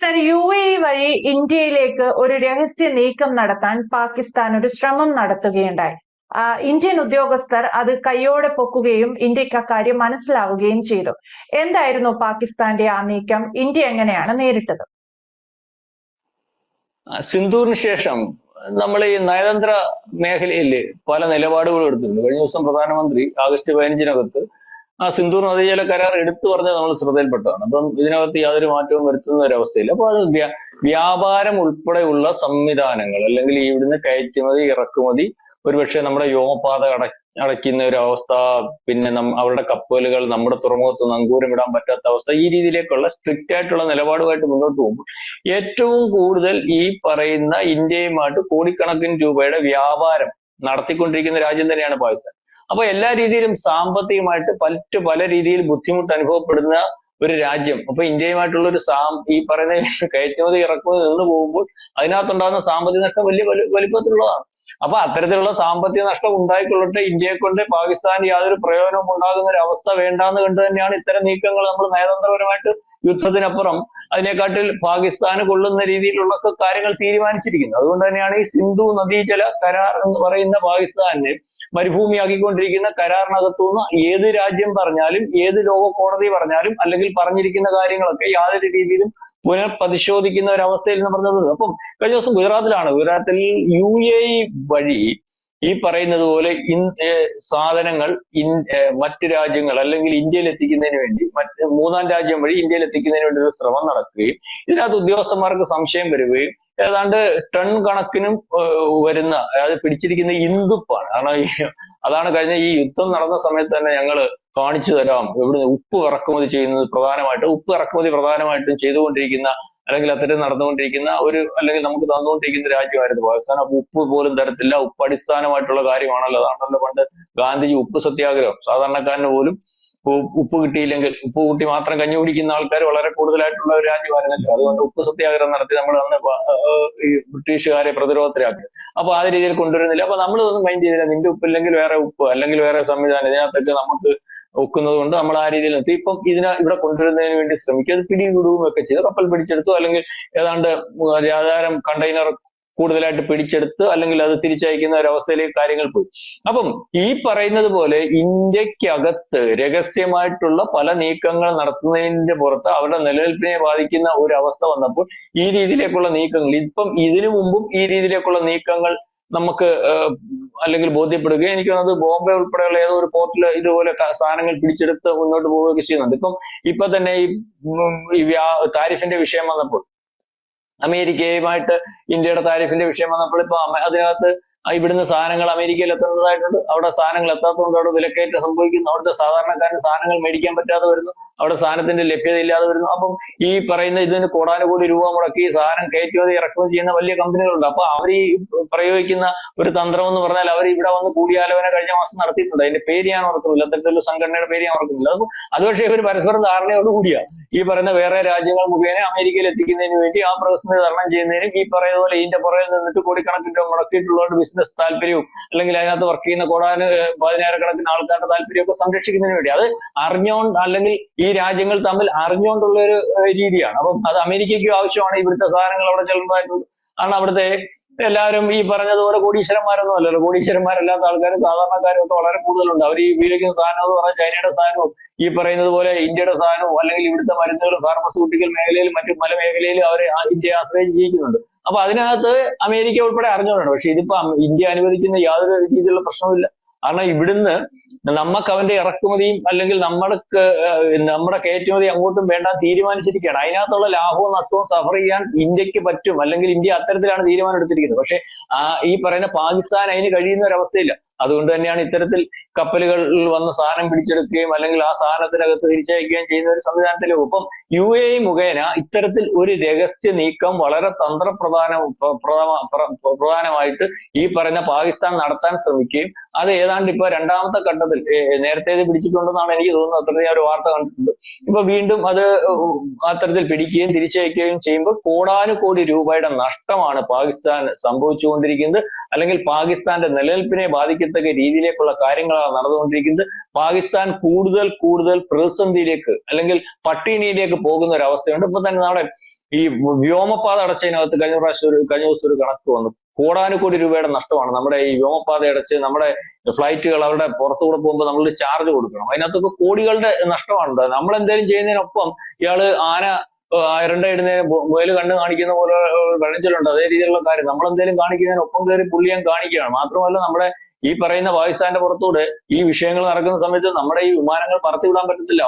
Sir you A വഴി ഇന്ത്യയിലേക്ക് ഒരു രഹസ്യ നീക്കം നടത്താൻ പാകിസ്ഥാൻ ഒരു ശ്രമം നടത്തുകയുണ്ടായി. ഇന്ത്യൻ ഉദ്യോഗസ്ഥർ അത് കയ്യോടെ പൊക്കുകയും ഇന്ത്യയ്ക്ക് അക്കാര്യം മനസ്സിലാവുകയും ചെയ്തു. എന്തായിരുന്നു പാകിസ്ഥാന്റെ ആ നീക്കം? ഇന്ത്യ എങ്ങനെയാണ് നേരിട്ടത്? സിന്ധൂറിന് ശേഷം നമ്മൾ ഈ നയതന്ത്ര മേഖലയിൽ പല നിലപാടുകളും എടുത്തിട്ടുണ്ട്. കഴിഞ്ഞ ദിവസം പ്രധാനമന്ത്രി ആഗസ്റ്റ് പതിനഞ്ചിനകത്ത് ആ സിന്ധു നദീജല കരാർ എടുത്തു പറഞ്ഞ നമ്മൾ ശ്രദ്ധയിൽപ്പെട്ടതാണ്. അപ്പം ഇതിനകത്ത് യാതൊരു മാറ്റവും വരുത്തുന്ന ഒരു അവസ്ഥയില്ല. അപ്പൊ അത് വ്യാ- വ്യാപാരം ഉൾപ്പെടെയുള്ള സംവിധാനങ്ങൾ അല്ലെങ്കിൽ ഇവിടുന്ന് കയറ്റുമതി ഇറക്കുമതി ഒരുപക്ഷെ നമ്മുടെ വ്യോമപാത അട അടയ്ക്കുന്ന ഒരു അവസ്ഥ പിന്നെ അവരുടെ കപ്പലുകൾ നമ്മുടെ തുറമുഖത്ത് നങ്കൂരം ഇടാൻ പറ്റാത്ത അവസ്ഥ ഈ രീതിയിലേക്കുള്ള സ്ട്രിക്റ്റ് ആയിട്ടുള്ള നിലപാടുമായിട്ട് മുന്നോട്ട് പോകുമ്പോൾ ഏറ്റവും കൂടുതൽ ഈ പറയുന്ന ഇന്ത്യയുമായിട്ട് കോടിക്കണക്കിന് രൂപയുടെ വ്യാപാരം നടത്തിക്കൊണ്ടിരിക്കുന്ന രാജ്യം തന്നെയാണ് പാകിസ്ഥാൻ. അപ്പൊ എല്ലാ രീതിയിലും സാമ്പത്തികമായിട്ട് പറ്റു പല രീതിയിൽ ബുദ്ധിമുട്ട് അനുഭവപ്പെടുന്ന ഒരു രാജ്യം. അപ്പൊ ഇന്ത്യയുമായിട്ടുള്ള ഒരു സാം ഈ പറയുന്ന കയറ്റുമതി ഇറക്കുമതി നിന്ന് പോകുമ്പോൾ അതിനകത്തുണ്ടാകുന്ന സാമ്പത്തിക നഷ്ടം വലിയ വലി- വലിപ്പത്തിലുള്ളതാണ്. അപ്പൊ അത്തരത്തിലുള്ള സാമ്പത്തിക നഷ്ടം ഉണ്ടായിക്കൊള്ളട്ടെ. ഇന്ത്യയെ കൊണ്ട് പാകിസ്ഥാൻ യാതൊരു പ്രയോജനവും ഉണ്ടാകുന്ന ഒരു അവസ്ഥ വേണ്ടാന്ന് കണ്ടു തന്നെയാണ് ഇത്തരം നീക്കങ്ങൾ നമ്മൾ നയതന്ത്രപരമായിട്ട് യുദ്ധത്തിനപ്പുറം അതിനെക്കാട്ടിൽ പാകിസ്ഥാന് കൊള്ളുന്ന രീതിയിലുള്ള കാര്യങ്ങൾ തീരുമാനിച്ചിരിക്കുന്നത്. അതുകൊണ്ട് തന്നെയാണ് ഈ സിന്ധു നദീജല കരാർ എന്ന് പറയുന്ന പാകിസ്ഥാനെ മരുഭൂമിയാക്കിക്കൊണ്ടിരിക്കുന്ന കരാറിനകത്തുനിന്ന് ഏത് രാജ്യം പറഞ്ഞാലും ഏത് ലോക കോടതി പറഞ്ഞാലും അല്ലെങ്കിൽ പറഞ്ഞിരിക്കുന്ന കാര്യങ്ങളൊക്കെ യാതൊരു രീതിയിലും പുനഃപരിശോധിക്കുന്ന ഒരു അവസ്ഥയിൽ എന്ന് പറഞ്ഞത്. അപ്പം കഴിഞ്ഞ ദിവസം ഗുജറാത്തിലാണ്. ഗുജറാത്തിൽ യു എ വഴി ഈ പറയുന്നത് പോലെ ഇൻ സാധനങ്ങൾ ഇൻ മറ്റ് രാജ്യങ്ങൾ അല്ലെങ്കിൽ ഇന്ത്യയിൽ എത്തിക്കുന്നതിന് വേണ്ടി മറ്റ് മൂന്നാം രാജ്യം വഴി ഇന്ത്യയിൽ എത്തിക്കുന്നതിന് വേണ്ടി ഒരു ശ്രമം നടക്കുകയും ഇതിനകത്ത് ഉദ്യോഗസ്ഥന്മാർക്ക് സംശയം വരികയും ഏതാണ്ട് ടൺ കണക്കിനും വരുന്ന അതായത് പിടിച്ചിരിക്കുന്ന ഇന്ദുപ്പാണ്. കാരണം അതാണ് കഴിഞ്ഞ ഈ യുദ്ധം നടന്ന സമയത്ത് തന്നെ ഞങ്ങൾ കാണിച്ചു തരാം. ഇവിടുന്ന് ഉപ്പ് ഇറക്കുമതി ചെയ്യുന്നത് പ്രധാനമായിട്ടും ഉപ്പ് ഇറക്കുമതി പ്രധാനമായിട്ടും ചെയ്തുകൊണ്ടിരിക്കുന്ന അല്ലെങ്കിൽ അത്തരം നടന്നുകൊണ്ടിരിക്കുന്ന ഒരു അല്ലെങ്കിൽ നമുക്ക് തന്നുകൊണ്ടിരിക്കുന്ന രാജ്യമായിരുന്നു പാകിസ്ഥാൻ. അപ്പൊ ഉപ്പ് പോലും തരത്തില്ല. ഉപ്പ് അടിസ്ഥാനമായിട്ടുള്ള കാര്യമാണല്ലോ. അതാണല്ലോ പണ്ട് ഗാന്ധിജി ഉപ്പ് സത്യാഗ്രഹം. സാധാരണക്കാരന് പോലും ഉപ്പ് കിട്ടിയില്ലെങ്കിൽ ഉപ്പ് കൂട്ടി മാത്രം കഞ്ഞി കുടിക്കുന്ന ആൾക്കാർ വളരെ കൂടുതലായിട്ടുള്ള ഒരു രാജ്യമായിരുന്നല്ലോ. അതുകൊണ്ട് ഉപ്പ് സത്യാഗ്രഹം നടത്തി നമ്മൾ അന്ന് ഈ ബ്രിട്ടീഷുകാരെ പ്രതിരോധത്തിലാക്കി. അപ്പൊ ആ രീതിയിൽ കൊണ്ടുവരുന്നില്ല. അപ്പൊ നമ്മൾ ഇതൊന്നും മൈൻഡ് ചെയ്തില്ല. നിന്റെ ഉപ്പില്ലെങ്കിൽ വേറെ ഉപ്പ് അല്ലെങ്കിൽ വേറെ സംവിധാനം. ഇതിനകത്തൊക്കെ നമുക്ക് ഒക്കുന്നത് കൊണ്ട് നമ്മൾ ആ രീതിയിൽ നിർത്തി. ഇപ്പം ഇതിനെ ഇവിടെ കൊണ്ടുവരുന്നതിന് വേണ്ടി ശ്രമിക്കുക അത് പിടികൂടുകയും ഒക്കെ ചെയ്തു കപ്പൽ പിടിച്ചെടുത്തു അല്ലെങ്കിൽ ഏതാണ്ട് ആധാരം കണ്ടെയ്നർ കൂടുതലായിട്ട് പിടിച്ചെടുത്ത് അല്ലെങ്കിൽ അത് തിരിച്ചയക്കുന്ന ഒരവസ്ഥയിലേക്ക് കാര്യങ്ങൾ പോയി. അപ്പം ഈ പറയുന്നത് പോലെ ഇന്ത്യക്കകത്ത് രഹസ്യമായിട്ടുള്ള പല നീക്കങ്ങൾ നടത്തുന്നതിന്റെ പുറത്ത് അവരുടെ നിലനിൽപ്പിനെ ബാധിക്കുന്ന ഒരു അവസ്ഥ വന്നപ്പോൾ ഈ രീതിയിലേക്കുള്ള നീക്കങ്ങൾ ഇപ്പം ഇതിനു മുമ്പും ഈ രീതിയിലേക്കുള്ള നീക്കങ്ങൾ നമുക്ക് അല്ലെങ്കിൽ ബോധ്യപ്പെടുക എനിക്ക് തോന്നുന്നത് ബോംബെ ഉൾപ്പെടെയുള്ള ഏതോ ഒരു പോർട്ടിൽ ഇതുപോലെ സാധനങ്ങൾ പിടിച്ചെടുത്ത് മുന്നോട്ട് പോവുകയൊക്കെ ചെയ്യുന്നുണ്ട്. ഇപ്പം ഇപ്പൊ തന്നെ ഈ താരിഫിന്റെ വിഷയം വന്നപ്പോൾ അമേരിക്കയുമായിട്ട് ഇന്ത്യയുടെ താരിഫിന്റെ വിഷയം വന്നപ്പോൾ ഇപ്പൊ അതിനകത്ത് ഇവിടുന്ന് സാധനങ്ങൾ അമേരിക്കയിൽ എത്തുന്നതായിട്ടുണ്ട്. അവിടെ സാധനങ്ങൾ എത്താത്തതുകൊണ്ട് അവിടെ വിലക്കയറ്റം സംഭവിക്കുന്നു. അവിടുത്തെ സാധാരണക്കാരന് സാധനങ്ങൾ മേടിക്കാൻ പറ്റാതെ വരുന്നു. അവിടെ സാധനത്തിന്റെ ലഭ്യത ഇല്ലാതെ വരുന്നു. അപ്പം ഈ പറയുന്ന ഇതിന് കോടാനുകോടി രൂപ മുടക്കി സാധനം കയറ്റുമതി ഇറക്കുമതി ചെയ്യുന്ന വലിയ കമ്പനികളുണ്ട്. അപ്പൊ അവർ ഈ പ്രയോഗിക്കുന്ന ഒരു തന്ത്രം എന്ന് പറഞ്ഞാൽ അവർ ഇവിടെ വന്ന് കൂടിയാലോചന കഴിഞ്ഞ മാസം നടത്തിയിട്ടുണ്ട്. അതിന്റെ പേര് ഞാൻ ഓർക്കുന്നില്ല. അത്തരത്തിലുള്ള സംഘടനയുടെ പേര് ഞാൻ ഓർക്കുന്നില്ല. അത് അത് പക്ഷേ ഇവർ പരസ്പരം ധാരണയോട് കൂടിയാ. ഈ പറയുന്ന വേറെ രാജ്യങ്ങൾ മുഖേന അമേരിക്കയിൽ എത്തിക്കുന്നതിന് വേണ്ടി ആ പ്രതിസന്ധി തരണം ചെയ്യുന്നതിനും ഈ പറയുന്ന പോലെ ഇതിന്റെ പുറകിൽ നിന്നിട്ട് കോടിക്കണക്കിന് രൂപ മുടക്കിയിട്ടുള്ളവരുടെ ബിസിനസ് താല്പര്യവും അല്ലെങ്കിൽ അതിനകത്ത് വർക്ക് ചെയ്യുന്ന കോടാന് പതിനായിരക്കണക്കിന് ആൾക്കാരുടെ താല്പര്യമൊക്കെ സംരക്ഷിക്കുന്നതിന് വേണ്ടി. അത് അറിഞ്ഞുകൊണ്ട് അല്ലെങ്കിൽ ഈ രാജ്യങ്ങൾ തമ്മിൽ അറിഞ്ഞുകൊണ്ടുള്ള ഒരു രീതിയാണ്. അപ്പം അത് അമേരിക്കയ്ക്കും ആവശ്യമാണ് ഇവിടുത്തെ സാധനങ്ങൾ അവിടെ ചെല്ലുന്നതായിട്ട്. ആണ് അവിടുത്തെ എല്ലാവരും ഈ പറഞ്ഞതുപോലെ കോടീശ്വരന്മാരൊന്നും അല്ലല്ലോ കോടീശ്വരന്മാരല്ലാത്ത ആൾക്കാരും സാധാരണക്കാരും ഒക്കെ വളരെ കൂടുതലുണ്ട്. അവർ ഈ ഉപയോഗിക്കുന്ന സാധനം എന്ന് പറഞ്ഞാൽ ചൈനയുടെ സാധനവും ഈ പറയുന്നത് പോലെ ഇന്ത്യയുടെ സാധനവും അല്ലെങ്കിൽ ഇവിടുത്തെ മരുന്നുകളും ഫാർമസ്യൂട്ടിക്കൽ മേഖലയിലും മറ്റു പല മേഖലയിലും അവർ ഇന്ത്യയെ ആശ്രയിച്ച് ജീവിക്കുന്നുണ്ട്. അപ്പൊ അതിനകത്ത് അമേരിക്ക ഉൾപ്പെടെ അറിഞ്ഞുകൊണ്ടാണ്. പക്ഷെ ഇതിപ്പോ ഇന്ത്യ അനുവദിക്കുന്ന യാതൊരു രീതിയിലുള്ള പ്രശ്നവുമില്ല. കാരണം ഇവിടുന്ന് നമുക്ക് അവന്റെ ഇറക്കുമതിയും അല്ലെങ്കിൽ നമ്മൾക്ക് നമ്മുടെ കയറ്റുമതി അങ്ങോട്ടും വേണ്ട തീരുമാനിച്ചിരിക്കുകയാണ്. അതിനകത്തുള്ള ലാഭവും നഷ്ടവും സഫർ ചെയ്യാൻ ഇന്ത്യയ്ക്ക് പറ്റും. അല്ലെങ്കിൽ ഇന്ത്യ അത്തരത്തിലാണ് തീരുമാനം എടുത്തിരിക്കുന്നത്. പക്ഷെ ഈ പറയുന്ന പാകിസ്ഥാൻ അതിന് കഴിയുന്ന ഒരു അവസ്ഥയില്ല. അതുകൊണ്ട് തന്നെയാണ് ഇത്തരത്തിൽ കപ്പലുകളിൽ വന്ന് സാധനം പിടിച്ചെടുക്കുകയും അല്ലെങ്കിൽ ആ സാധനത്തിനകത്ത് തിരിച്ചയക്കുകയും ചെയ്യുന്ന ഒരു സംവിധാനത്തിലും ഇപ്പം യു എ മുഖേന ഇത്തരത്തിൽ ഒരു രഹസ്യ നീക്കം വളരെ തന്ത്രപ്രധാന പ്ര- പ്രധാന- പ്ര- പ്രധാനമായിട്ട് ഈ പറഞ്ഞ പാകിസ്ഥാൻ നടത്താൻ ശ്രമിക്കുകയും അത് ഏതാണ്ട് ഇപ്പൊ രണ്ടാമത്തെ ഘട്ടത്തിൽ നേരത്തെ ഇത് പിടിച്ചിട്ടുണ്ടെന്നാണ് എനിക്ക് തോന്നുന്നത്. അത്ര ഞാൻ ഒരു വാർത്ത കണ്ടിട്ടുണ്ട്. ഇപ്പൊ വീണ്ടും അത് അത്തരത്തിൽ പിടിക്കുകയും തിരിച്ചയക്കുകയും ചെയ്യുമ്പോൾ കോടാനുകോടി രൂപയുടെ നഷ്ടമാണ് പാകിസ്ഥാൻ സംഭവിച്ചുകൊണ്ടിരിക്കുന്നത്. അല്ലെങ്കിൽ പാകിസ്ഥാന്റെ നിലനിൽപ്പിനെ ബാധിക്കുന്ന ബാധിക്കത്തക്ക രീതിയിലേക്കുള്ള കാര്യങ്ങളാണ് നടന്നുകൊണ്ടിരിക്കുന്നത്. പാകിസ്ഥാൻ കൂടുതൽ കൂടുതൽ പ്രതിസന്ധിയിലേക്ക് അല്ലെങ്കിൽ പട്ടിണിയിലേക്ക് പോകുന്ന ഒരു അവസ്ഥയുണ്ട്. ഇപ്പൊ തന്നെ നമ്മുടെ ഈ വ്യോമപാത അടച്ചതിനകത്ത് കഴിഞ്ഞ പ്രാവശ്യം ഒരു കഴിഞ്ഞ ദിവസം ഒരു കണക്ക് വന്നു. കോടാനുകോടി രൂപയുടെ നഷ്ടമാണ്. നമ്മുടെ ഈ വ്യോമപാത അടച്ച് നമ്മുടെ ഫ്ലൈറ്റുകൾ അവരുടെ പുറത്തുകൂടെ പോകുമ്പോൾ നമ്മൾ ചാർജ് കൊടുക്കണം. അതിനകത്തൊക്കെ കോടികളുടെ നഷ്ടമാണ് നമ്മൾ എന്തെങ്കിലും ചെയ്യുന്നതിനൊപ്പം ഇയാൾ ആന ഇരണ്ട ഇടുന്നതിന് മുയൽ കണ്ണ് കാണിക്കുന്ന പോലെ വെള്ളഞ്ചലുണ്ട് അതേ രീതിയിലുള്ള കാര്യം. നമ്മൾ എന്തെങ്കിലും കാണിക്കുന്നതിനൊപ്പം കയറി പുള്ളിയാൻ കാണിക്കുകയാണ്. മാത്രമല്ല നമ്മുടെ ഈ പറയുന്ന പാകിസ്ഥാന്റെ പുറത്തൂടെ ഈ വിഷയങ്ങൾ നടക്കുന്ന സമയത്ത് നമ്മുടെ ഈ വിമാനങ്ങൾ പറത്തിവിടാൻ പറ്റത്തില്ല.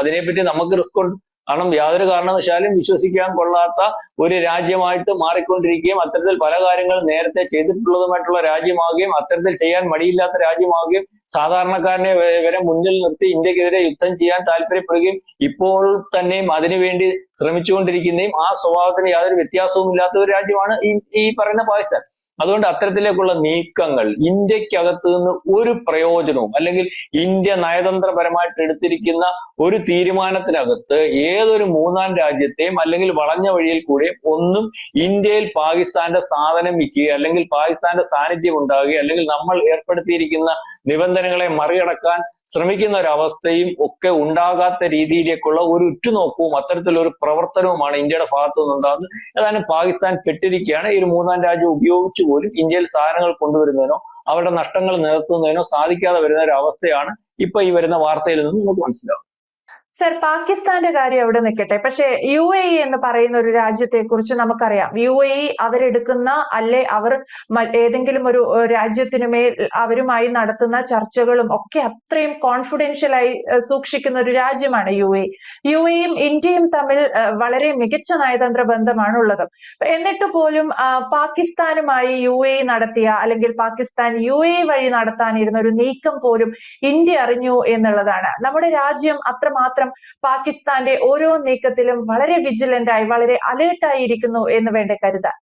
അതിനെപ്പറ്റി നമുക്ക് റിസ്ക് ഉണ്ട്. കാരണം യാതൊരു കാരണവശാലും വിശ്വസിക്കാൻ കൊള്ളാത്ത ഒരു രാജ്യമായിട്ട് മാറിക്കൊണ്ടിരിക്കുകയും അത്തരത്തിൽ പല കാര്യങ്ങളും നേരത്തെ ചെയ്തിട്ടുള്ളതുമായിട്ടുള്ള രാജ്യമാവുകയും അത്തരത്തിൽ ചെയ്യാൻ മടിയില്ലാത്ത രാജ്യമാവുകയും സാധാരണക്കാരനെ വരെ മുന്നിൽ നിർത്തി ഇന്ത്യക്കെതിരെ യുദ്ധം ചെയ്യാൻ താല്പര്യപ്പെടുകയും ഇപ്പോൾ തന്നെയും അതിനുവേണ്ടി ശ്രമിച്ചുകൊണ്ടിരിക്കുന്നതും ആ സ്വഭാവത്തിന് യാതൊരു വ്യത്യാസവും ഇല്ലാത്ത ഒരു രാജ്യമാണ് ഈ പറയുന്ന പാകിസ്ഥാൻ. അതുകൊണ്ട് അത്തരത്തിലേക്കുള്ള നീക്കങ്ങൾ ഇന്ത്യക്കകത്ത് നിന്ന് ഒരു പ്രയോജനവും അല്ലെങ്കിൽ ഇന്ത്യ നയതന്ത്രപരമായിട്ട് എടുത്തിരിക്കുന്ന ഒരു തീരുമാനത്തിനകത്ത് ഏതൊരു മൂന്നാം രാജ്യത്തെയും അല്ലെങ്കിൽ വളഞ്ഞ വഴിയിൽ കൂടെ ഒന്നും ഇന്ത്യയിൽ പാകിസ്ഥാന്റെ സാധനം വിൽക്കുക അല്ലെങ്കിൽ പാകിസ്ഥാന്റെ സാന്നിധ്യം ഉണ്ടാവുക അല്ലെങ്കിൽ നമ്മൾ ഏർപ്പെടുത്തിയിരിക്കുന്ന നിബന്ധനകളെ മറികടക്കാൻ ശ്രമിക്കുന്ന ഒരു അവസ്ഥയും ഒക്കെ ഉണ്ടാകാത്ത രീതിയിലേക്കുള്ള ഒരു ഉറ്റുനോക്കവും അത്തരത്തിലൊരു പ്രവർത്തനവുമാണ് ഇന്ത്യയുടെ ഭാഗത്തു നിന്നുണ്ടാകുന്നത്. ഏതാനും പാകിസ്ഥാൻ പെട്ടിരിക്കുകയാണ്. ഈ ഒരു മൂന്നാം രാജ്യം ഉപയോഗിച്ചു പോലും ഇന്ത്യയിൽ സാധനങ്ങൾ കൊണ്ടുവരുന്നതിനോ അവരുടെ നഷ്ടങ്ങൾ നികത്തുന്നതിനോ സാധിക്കാതെ വരുന്ന ഒരു അവസ്ഥയാണ് ഇപ്പൊ ഈ വരുന്ന വാർത്തയിൽ നിന്ന് നമുക്ക് മനസ്സിലാവും സർ പാകിസ്ഥാന്റെ കാര്യം അവിടെ നിൽക്കട്ടെ? പക്ഷെ യു എ ഇ എന്ന് പറയുന്ന ഒരു രാജ്യത്തെ കുറിച്ച് നമുക്കറിയാം. യു എ ഇ അവരെടുക്കുന്ന അല്ലെ അവർ ഏതെങ്കിലും ഒരു രാജ്യത്തിന് മേൽ അവരുമായി നടത്തുന്ന ചർച്ചകളും ഒക്കെ അത്രയും കോൺഫിഡൻഷ്യൽ ആയി സൂക്ഷിക്കുന്ന ഒരു രാജ്യമാണ് യു എ യു എയും ഇന്ത്യയും തമ്മിൽ വളരെ മികച്ച നയതന്ത്ര ബന്ധമാണ് ഉള്ളത് എന്നിട്ട് പോലും പാകിസ്ഥാനുമായി യു എ നടത്തിയ അല്ലെങ്കിൽ പാകിസ്ഥാൻ യു എ വഴി നടത്താനിരുന്ന ഒരു നീക്കം പോലും ഇന്ത്യ അറിഞ്ഞു എന്നുള്ളതാണ്. നമ്മുടെ രാജ്യം അത്രമാത്രം പാകിസ്ഥാന്റെ ഓരോ നീക്കത്തിലും വളരെ വിജിലന്റ് ആയി വളരെ അലേർട്ടായി ഇരിക്കുന്നു എന്ന് വേണ്ട കരുതാൻ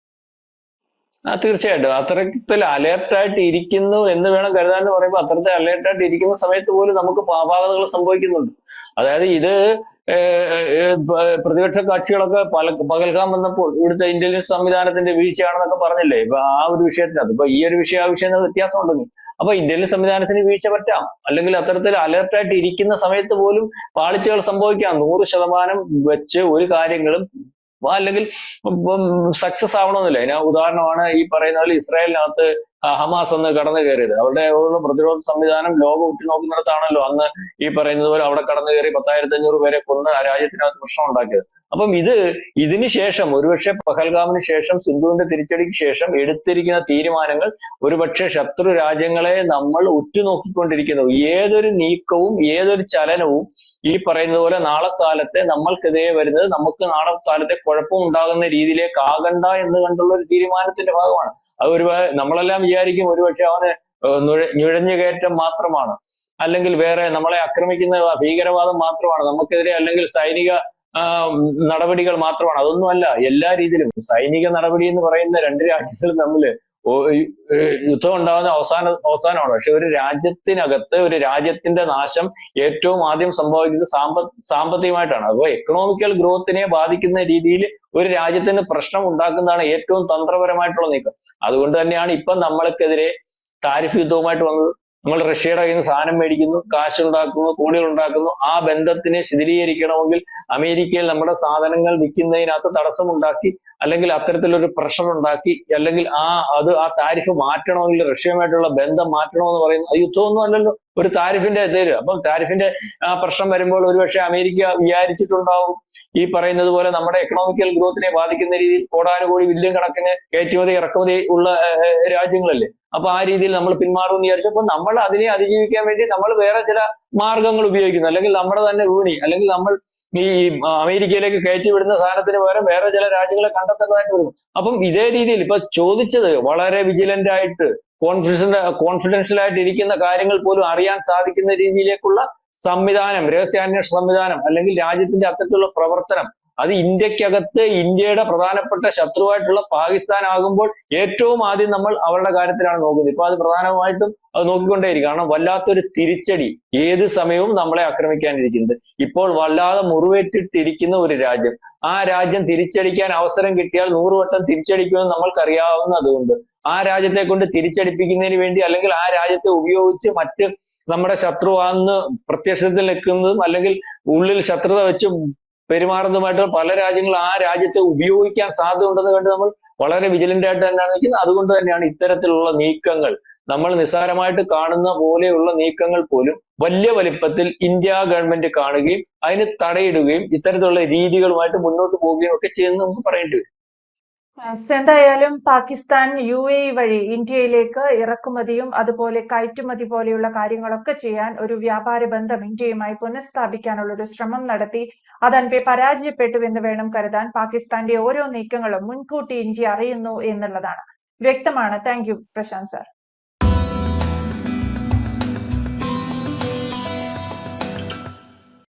ആ തീർച്ചയായിട്ടും. അലേർട്ട് അലേർട്ടായിട്ട് ഇരിക്കുന്നു എന്ന് വേണം കരുതാൻ എന്ന് പറയുമ്പോൾ അത്തരത്തിൽ അലേർട്ടായിട്ട് ഇരിക്കുന്ന സമയത്ത് പോലും നമുക്ക് അപാകതകൾ സംഭവിക്കുന്നുണ്ട്. അതായത് ഇത് പ്രതിപക്ഷ കക്ഷികളൊക്കെ പല പകൽക്കാൻ വന്നപ്പോൾ ഇവിടുത്തെ ഇന്റലിജൻസ് സംവിധാനത്തിന്റെ വീഴ്ചയാണെന്നൊക്കെ പറഞ്ഞില്ലേ? ഇപ്പൊ ആ ഒരു വിഷയത്തിനകത്ത് ഇപ്പൊ ഈ ഒരു വിഷയം ആ വിഷയം വ്യത്യാസം ഉണ്ടെങ്കിൽ അപ്പൊ ഇന്റലിജൻസ് സംവിധാനത്തിന് വീഴ്ച പറ്റാം. അല്ലെങ്കിൽ അത്തരത്തിൽ അലേർട്ടായിട്ട് ഇരിക്കുന്ന സമയത്ത് പോലും പാളിച്ചകൾ സംഭവിക്കാം. നൂറ് ശതമാനം വെച്ച് ഒരു കാര്യങ്ങളും അല്ലെങ്കിൽ സക്സസ് ആവണമെന്നില്ല. ഞാൻ ഉദാഹരണമാണ് ഈ പറയുന്ന പോലെ ഇസ്രായേലിനകത്ത് ഹമാസ് അന്ന് കടന്നു കയറിയത്. അവരുടെ പ്രതിരോധ സംവിധാനം ലോകം ഉറ്റുനോക്കുന്നിടത്താണല്ലോ അന്ന് ഈ പറയുന്നത് പോലെ അവിടെ കടന്നു കയറി പത്തായിരത്തി അഞ്ഞൂറ് പേരെ കൊന്ന് ആ രാജ്യത്തിനകത്ത് പ്രശ്നം ഉണ്ടാക്കിയത്. അപ്പം ഇത് ഇതിന് ശേഷം ഒരുപക്ഷെ പഹൽഗാമിന് ശേഷം സിന്ധുവിന്റെ തിരിച്ചടിക്ക് ശേഷം എടുത്തിരിക്കുന്ന തീരുമാനങ്ങൾ ഒരുപക്ഷെ ശത്രു രാജ്യങ്ങളെ നമ്മൾ ഉറ്റുനോക്കിക്കൊണ്ടിരിക്കുന്നു. ഏതൊരു നീക്കവും ഏതൊരു ചലനവും ഈ പറയുന്നത് പോലെ നാളെ കാലത്തെ നമ്മൾക്കെതിരെ വരുന്നത് നമുക്ക് നാളെ കാലത്തെ കുഴപ്പമുണ്ടാകുന്ന രീതിയിലേക്ക് ആകണ്ട എന്ന് കണ്ടുള്ള ഒരു തീരുമാനത്തിന്റെ ഭാഗമാണ്. അത് ഒരു നമ്മളെല്ലാം വിചാരിക്കും ഒരുപക്ഷെ അവന് നുഴഞ്ഞു കയറ്റം മാത്രമാണ്. അല്ലെങ്കിൽ വേറെ നമ്മളെ ആക്രമിക്കുന്ന ഭീകരവാദം മാത്രമാണ്. നമുക്കെതിരെ അല്ലെങ്കിൽ സൈനിക നടപടികൾ മാത്രമാണ്. അതൊന്നുമല്ല എല്ലാ രീതിയിലും സൈനിക നടപടി എന്ന് പറയുന്ന രണ്ട് രാജ്യങ്ങളും തമ്മിൽ യുദ്ധം ഉണ്ടാകുന്ന അവസാന അവസാനമാണ്. പക്ഷെ ഒരു രാജ്യത്തിനകത്ത് ഒരു രാജ്യത്തിന്റെ നാശം ഏറ്റവും ആദ്യം സംഭവിക്കുന്നത് സാമ്പ സാമ്പത്തികമായിട്ടാണ്. അപ്പോൾ എക്കണോമിക്കൽ ഗ്രോത്തിനെ ബാധിക്കുന്ന രീതിയിൽ ഒരു രാജ്യത്തിന് പ്രശ്നം ഉണ്ടാക്കുന്നതാണ് ഏറ്റവും തന്ത്രപരമായിട്ടുള്ള നീക്കം. അതുകൊണ്ട് തന്നെയാണ് ഇപ്പം നമ്മൾക്കെതിരെ താരിഫ് യുദ്ധവുമായിട്ട് വന്നത്. നമ്മൾ റഷ്യയുടെ കയ്യിൽ നിന്ന് സാധനം മേടിക്കുന്നു കാശ് ഉണ്ടാക്കുന്നു കോടികൾ ഉണ്ടാക്കുന്നു ആ ബന്ധത്തിനെ ശിഥിലീകരിക്കണമെങ്കിൽ അമേരിക്കയിൽ നമ്മുടെ സാധനങ്ങൾ വിൽക്കുന്നതിനകത്ത് തടസ്സമുണ്ടാക്കി അല്ലെങ്കിൽ അത്തരത്തിലൊരു പ്രഷർ ഉണ്ടാക്കി അല്ലെങ്കിൽ ആ അത് ആ താരിഫ് മാറ്റണമെങ്കിൽ റഷ്യയുമായിട്ടുള്ള ബന്ധം മാറ്റണമെന്ന് പറയുന്നത് യുദ്ധമൊന്നും അല്ലല്ലോ. ഒരു താരിഫിന്റെ തരും അപ്പം താരിഫിന്റെ ആ പ്രശ്നം വരുമ്പോൾ ഒരുപക്ഷെ അമേരിക്ക വിചാരിച്ചിട്ടുണ്ടാവും ഈ പറയുന്നത് പോലെ നമ്മുടെ എക്കണോമിക്കൽ ഗ്രോത്തിനെ ബാധിക്കുന്ന രീതിയിൽ കോടാനുകോടി ബില്യൺ കണക്കിന് കയറ്റുമതി ഇറക്കുമതി ഉള്ള രാജ്യങ്ങളല്ലേ. അപ്പൊ ആ രീതിയിൽ നമ്മൾ പിന്മാറും വിചാരിച്ചു. അപ്പൊ നമ്മൾ അതിനെ അതിജീവിക്കാൻ വേണ്ടി നമ്മൾ വേറെ ചില മാർഗങ്ങൾ ഉപയോഗിക്കുന്നു. അല്ലെങ്കിൽ നമ്മുടെ തന്നെ വിപണി അല്ലെങ്കിൽ നമ്മൾ ഈ അമേരിക്കയിലേക്ക് കയറ്റി വിടുന്ന സാധനത്തിന് പകരം വേറെ ചില രാജ്യങ്ങളെ കണ്ടെത്തേണ്ടതായിട്ട് വരും. അപ്പം ഇതേ രീതിയിൽ ഇപ്പൊ ചോദിച്ചത് വളരെ വിജിലന്റ് ആയിട്ട് കോൺഫിഡൻസ് കോൺഫിഡൻഷ്യൽ ആയിട്ട് ഇരിക്കുന്ന കാര്യങ്ങൾ പോലും അറിയാൻ സാധിക്കുന്ന രീതിയിലേക്കുള്ള സംവിധാനം രഹസ്യാന്വേഷണ സംവിധാനം അല്ലെങ്കിൽ രാജ്യത്തിന്റെ അത്തരത്തിലുള്ള പ്രവർത്തനം അത് ഇന്ത്യക്കകത്ത് ഇന്ത്യയുടെ പ്രധാനപ്പെട്ട ശത്രുവായിട്ടുള്ള പാകിസ്ഥാൻ ആകുമ്പോൾ ഏറ്റവും ആദ്യം നമ്മൾ അവരുടെ കാര്യത്തിലാണ് നോക്കുന്നത്. ഇപ്പൊ അത് പ്രധാനമായിട്ടും അത് നോക്കിക്കൊണ്ടേയിരിക്കും. കാരണം വല്ലാത്തൊരു തിരിച്ചടി ഏത് സമയവും നമ്മളെ ആക്രമിക്കാനിരിക്കുന്നത്. ഇപ്പോൾ വല്ലാതെ മുറിവേറ്റിട്ടിരിക്കുന്ന ഒരു രാജ്യം. ആ രാജ്യം തിരിച്ചടിക്കാൻ അവസരം കിട്ടിയാൽ നൂറുവട്ടം തിരിച്ചടിക്കുമെന്ന് നമ്മൾക്കറിയാവുന്നതുകൊണ്ട് ആ രാജ്യത്തെ കൊണ്ട് തിരിച്ചടിപ്പിക്കുന്നതിന് വേണ്ടി അല്ലെങ്കിൽ ആ രാജ്യത്തെ ഉപയോഗിച്ച് മറ്റ് നമ്മുടെ ശത്രുവാന്ന് പ്രത്യക്ഷത്തിൽ നിൽക്കുന്നതും അല്ലെങ്കിൽ ഉള്ളിൽ ശത്രുത വെച്ച് പെരുമാറുന്നതുമായിട്ട് പല രാജ്യങ്ങളും ആ രാജ്യത്തെ ഉപയോഗിക്കാൻ സാധ്യത ഉണ്ടെന്ന് കണ്ട് നമ്മൾ വളരെ വിജിലന്റ് ആയിട്ട് തന്നെയാണ് നിൽക്കുന്നത്. അതുകൊണ്ട് തന്നെയാണ് ഇത്തരത്തിലുള്ള നീക്കങ്ങൾ. നമ്മൾ നിസ്സാരമായിട്ട് കാണുന്ന പോലെയുള്ള നീക്കങ്ങൾ പോലും വലിയ വലിപ്പത്തിൽ ഇന്ത്യ ഗവൺമെന്റ് കാണുകയും അതിന് തടയിടുകയും ഇത്തരത്തിലുള്ള രീതികളുമായിട്ട് മുന്നോട്ട് പോവുകയും ഒക്കെ ചെയ്യുന്നത് നമുക്ക് പറയേണ്ടി വരും. എന്തായാലും പാകിസ്ഥാൻ യു എ വഴി ഇന്ത്യയിലേക്ക് ഇറക്കുമതിയും അതുപോലെ കയറ്റുമതി പോലെയുള്ള കാര്യങ്ങളൊക്കെ ചെയ്യാൻ ഒരു വ്യാപാര ബന്ധം ഇന്ത്യയുമായി പുനഃസ്ഥാപിക്കാനുള്ള ഒരു ശ്രമം നടത്തി. അതൻപെ പരാജയപ്പെട്ടു എന്ന് വേണം കരുതാൻ പാകിസ്ഥാന്റെ ഓരോ നീക്കങ്ങളും മുൻകൂട്ടി ഇന്ത്യ അറിയുന്നു എന്നുള്ളതാണ്. വ്യക്തമാണ്. Thank you Prashant sir.